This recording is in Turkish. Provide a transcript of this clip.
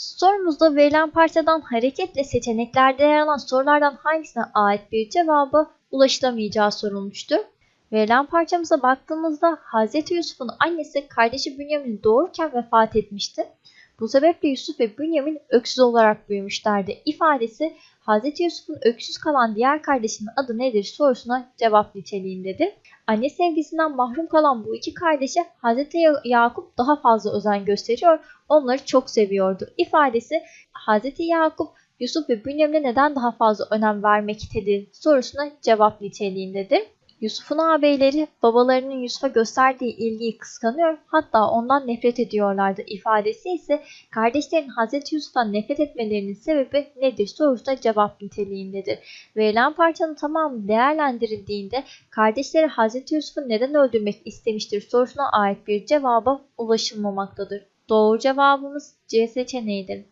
Sorumuzda verilen parçadan hareketle seçeneklerde yer alan sorulardan hangisine ait bir cevaba ulaşılamayacağı sorulmuştur. Verilen parçamıza baktığımızda Hz. Yusuf'un annesi kardeşi Bünyamin'i doğururken vefat etmişti. Bu sebeple Yusuf ve Bünyamin öksüz olarak büyümüşlerdi. İfadesi Hz. Yusuf'un öksüz kalan diğer kardeşinin adı nedir sorusuna cevap niteliğindedir. Anne sevgisinden mahrum kalan bu iki kardeşe Hz. Yakup daha fazla özen gösteriyor, onları çok seviyordu. İfadesi Hz. Yakup Yusuf ve Bünyamin'e neden daha fazla önem vermektedir sorusuna cevap niteliğindedir. Yusuf'un ağabeyleri babalarının Yusuf'a gösterdiği ilgiyi kıskanıyor hatta ondan nefret ediyorlardı ifadesi ise kardeşlerin Hz. Yusuf'tan nefret etmelerinin sebebi nedir sorusuna cevap niteliğindedir. Verilen parçanın tamamı değerlendirildiğinde kardeşleri Hz. Yusuf'u neden öldürmek istemiştir sorusuna ait bir cevaba ulaşılmamaktadır. Doğru cevabımız C seçeneğidir.